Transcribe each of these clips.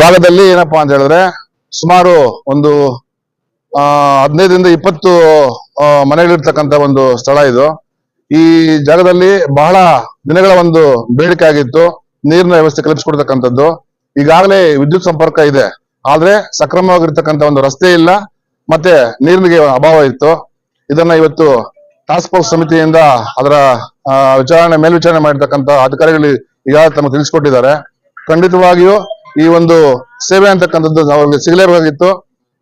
ಭಾಗದಲ್ಲಿ ಏನಪ್ಪಾ ಅಂತ ಹೇಳಿದ್ರೆ ಸುಮಾರು ಒಂದು, ಆ, ಹದಿನೈದರಿಂದ ಇಪ್ಪತ್ತು ಮನೆಗಳಿರ್ತಕ್ಕಂಥ ಒಂದು ಸ್ಥಳ ಇದು. ಈ ಜಾಗದಲ್ಲಿ ಬಹಳ ದಿನಗಳ ಒಂದು ಬೇಡಿಕೆ ಆಗಿತ್ತು ನೀರಿನ ವ್ಯವಸ್ಥೆ ಕಲ್ಪಿಸಿಕೊಡ್ತಕ್ಕಂಥದ್ದು. ಈಗಾಗಲೇ ವಿದ್ಯುತ್ ಸಂಪರ್ಕ ಇದೆ. ಆದ್ರೆ ಸಕ್ರಮವಾಗಿರ್ತಕ್ಕಂಥ ಒಂದು ರಸ್ತೆ ಇಲ್ಲ, ಮತ್ತೆ ನೀರಿನಿಗೆ ಅಭಾವ ಇತ್ತು. ಇದನ್ನ ಇವತ್ತು ಟಾಸ್ಕ್ ಫೋರ್ಸ್ ಸಮಿತಿಯಿಂದ ಅದರ ವಿಚಾರಣೆ ಮೇಲ್ವಿಚಾರಣೆ ಮಾಡಿರ್ತಕ್ಕಂಥ ಅಧಿಕಾರಿಗಳು ಈಗಾಗಲೇ ತಮಗೆ ತಿಳಿಸ್ಕೊಟ್ಟಿದ್ದಾರೆ. ಖಂಡಿತವಾಗಿಯೂ ಈ ಒಂದು ಸೇವೆ ಅಂತಕ್ಕಂಥದ್ದು ಅವರಿಗೆ ಸಿಗಲೇಬೇಕಾಗಿತ್ತು.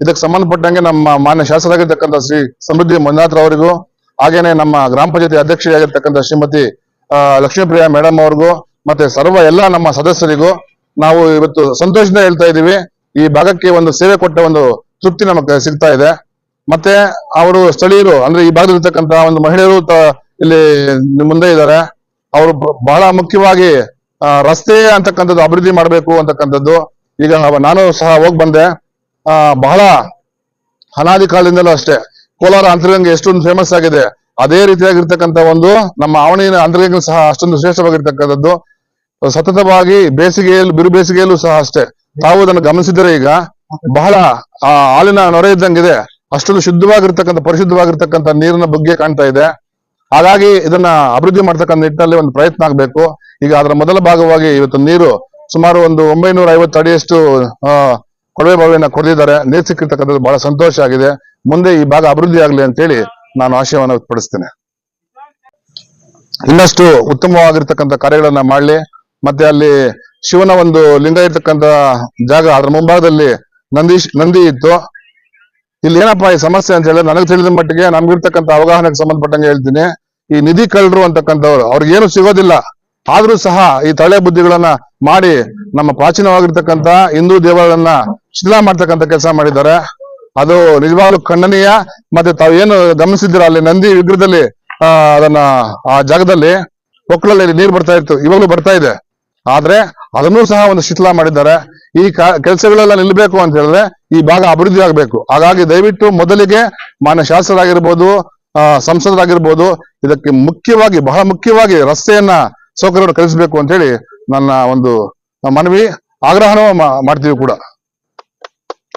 ಇದಕ್ಕೆ ಸಂಬಂಧಪಟ್ಟಂಗೆ ನಮ್ಮ ಮಾನ್ಯ ಶಾಸಕರಾಗಿರ್ತಕ್ಕಂಥ ಶ್ರೀ ಸಮೃದ್ಧಿ ಮಂಜುನಾಥ್ ಅವರಿಗೂ ಹಾಗೇನೆ ನಮ್ಮ ಗ್ರಾಮ ಪಂಚಾಯತಿ ಅಧ್ಯಕ್ಷರಾಗಿರ್ತಕ್ಕಂಥ ಶ್ರೀಮತಿ ಲಕ್ಷ್ಮೀಪ್ರಿಯಾ ಮೇಡಮ್ ಅವ್ರಿಗೂ, ಮತ್ತೆ ಸರ್ವ ಎಲ್ಲ ನಮ್ಮ ಸದಸ್ಯರಿಗೂ ನಾವು ಇವತ್ತು ಸಂತೋಷದಿಂದ ಹೇಳ್ತಾ ಇದ್ದೀವಿ. ಈ ಭಾಗಕ್ಕೆ ಒಂದು ಸೇವೆ ಕೊಟ್ಟ ಒಂದು ತೃಪ್ತಿ ನಮಗೆ ಸಿಗ್ತಾ ಇದೆ. ಮತ್ತೆ ಅವರು ಸ್ಥಳೀಯರು, ಅಂದ್ರೆ ಈ ಭಾಗದಲ್ಲಿರ್ತಕ್ಕಂಥ ಒಂದು ಮಹಿಳೆಯರು ಇಲ್ಲಿ ಮುಂದೆ ಇದ್ದಾರೆ. ಅವರು ಬಹಳ ಮುಖ್ಯವಾಗಿ ರಸ್ತೆ ಅಂತಕ್ಕಂಥದ್ದು ಅಭಿವೃದ್ಧಿ ಮಾಡಬೇಕು ಅಂತಕ್ಕಂಥದ್ದು ಈಗ ನಾನು ಸಹ ಹೋಗಿ ಬಂದೆ. ಆ, ಬಹಳ ಅನಾದಿ ಕಾಲದಿಂದಲೂ ಅಷ್ಟೇ. ಕೋಲಾರ ಅಂತರ್ಗಂಗೆ ಎಷ್ಟೊಂದು ಫೇಮಸ್ ಆಗಿದೆ. ಅದೇ ರೀತಿಯಾಗಿರ್ತಕ್ಕಂಥ ಒಂದು ನಮ್ಮ ಆವಣಿನ ಅಂತರ್ಗಂಗೆ ಸಹ ಅಷ್ಟೊಂದು ಶ್ರೇಷ್ಠವಾಗಿರ್ತಕ್ಕಂಥದ್ದು. ಸತತವಾಗಿ ಬೇಸಿಗೆಯಲ್ಲಿ ಬಿರು ಬೇಸಿಗೆಯಲ್ಲೂ ಸಹ ಅಷ್ಟೇ. ತಾವು ಅದನ್ನು ಗಮನಿಸಿದರೆ ಈಗ? ಬಹಳ ಆ ಹಾಲಿನ ನೊರೆ ಇದ್ದಂಗಿದೆ. ಅಷ್ಟೊಂದು ಶುದ್ಧವಾಗಿರ್ತಕ್ಕಂಥ ಪರಿಶುದ್ಧವಾಗಿರ್ತಕ್ಕಂಥ ನೀರಿನ ಬಗ್ಗೆ ಕಾಣ್ತಾ ಇದೆ. ಹಾಗಾಗಿ ಇದನ್ನ ಅಭಿವೃದ್ಧಿ ಮಾಡ್ತಕ್ಕಂಥ ನಿಟ್ಟಿನಲ್ಲಿ ಒಂದು ಪ್ರಯತ್ನ ಆಗಬೇಕು. ಈಗ ಅದರ ಮೊದಲ ಭಾಗವಾಗಿ ಇವತ್ತು ನೀರು ಸುಮಾರು ಒಂದು ಒಂಬೈನೂರ ಐವತ್ತು ಅಡಿಯಷ್ಟು ಕೊಳವೆ ಬಾವಿಯನ್ನ ಕೊರೆದಿದ್ದಾರೆ. ನೀರು ಸಿಕ್ಕಿರ್ತಕ್ಕಂಥದ್ದು ಬಹಳ ಸಂತೋಷ ಆಗಿದೆ. ಮುಂದೆ ಈ ಭಾಗ ಅಭಿವೃದ್ಧಿ ಆಗಲಿ ಅಂತೇಳಿ ನಾನು ಆಶಯವನ್ನು ವ್ಯಕ್ತಪಡಿಸ್ತೇನೆ. ಇನ್ನಷ್ಟು ಉತ್ತಮವಾಗಿರ್ತಕ್ಕಂಥ ಕಾರ್ಯಗಳನ್ನ ಮಾಡಲಿ. ಮತ್ತೆ ಅಲ್ಲಿ ಶಿವನ ಒಂದು ಲಿಂಗ ಇರ್ತಕ್ಕಂಥ ಜಾಗ ಅದರ ಮುಂಭಾಗದಲ್ಲಿ ನಂದೀಶ್ ನಂದಿ ಇತ್ತು. ಇಲ್ಲಿ ಏನಪ್ಪಾ ಈ ಸಮಸ್ಯೆ ಅಂತ ಹೇಳಿದ್ರೆ ನನಗೆ ತಿಳಿದ ಮಟ್ಟಿಗೆ ನಮ್ಗಿರ್ತಕ್ಕಂಥ ಅವಗಾಹನೆಗೆ ಸಂಬಂಧಪಟ್ಟಂಗೆ ಹೇಳ್ತೀನಿ. ಈ ನಿಧಿ ಕಳ್ಳರು ಅಂತಕ್ಕಂಥವ್ರು ಅವ್ರಿಗೆ ಏನು ಸಿಗೋದಿಲ್ಲ. ಆದ್ರೂ ಸಹ ಈ ತಳೆ ಬುದ್ಧಿಗಳನ್ನ ಮಾಡಿ ನಮ್ಮ ಪ್ರಾಚೀನವಾಗಿರ್ತಕ್ಕಂಥ ಹಿಂದೂ ದೇವಗಳನ್ನ ಶಿಥಿಲ ಮಾಡ್ತಕ್ಕಂಥ ಕೆಲಸ ಮಾಡಿದ್ದಾರೆ. ಅದು ನಿಜವಾಗ್ಲೂ ಖಂಡನೀಯ. ಮತ್ತೆ ತಾವು ಏನು ಗಮನಿಸಿದ್ದೀರ ಅಲ್ಲಿ ನಂದಿ ವಿಗ್ರಹದಲ್ಲಿ ಅದನ್ನ, ಆ ಜಾಗದಲ್ಲಿ? ಒಕ್ಕಲಲ್ಲಿ ನೀರು ಬರ್ತಾ ಇತ್ತು, ಇವಾಗಲೂ ಬರ್ತಾ ಇದೆ. ಆದ್ರೆ ಅದನ್ನೂ ಸಹ ಒಂದು ಶಿಥಿಲ ಮಾಡಿದ್ದಾರೆ. ಈ ಕೆಲಸಗಳೆಲ್ಲ ನಿಲ್ಬೇಕು ಅಂತ ಹೇಳಿದ್ರೆ ಈ ಭಾಗ ಅಭಿವೃದ್ಧಿ ಆಗ್ಬೇಕು ಹಾಗಾಗಿ ದಯವಿಟ್ಟು ಮೊದಲಿಗೆ ಮಾನ್ಯ ಶಾಸಕರಾಗಿರ್ಬೋದು ಸಂಸದರಾಗಿರ್ಬೋದು, ಇದಕ್ಕೆ ಮುಖ್ಯವಾಗಿ, ಬಹಳ ಮುಖ್ಯವಾಗಿ ರಸ್ತೆಯನ್ನ, ಸೌಕರ್ಯವನ್ನು ಕಲಿಸಬೇಕು ಅಂತ ಹೇಳಿ ನನ್ನ ಒಂದು ಮನವಿ, ಆಗ್ರಹನೂ ಮಾಡ್ತೀವಿ ಕೂಡ.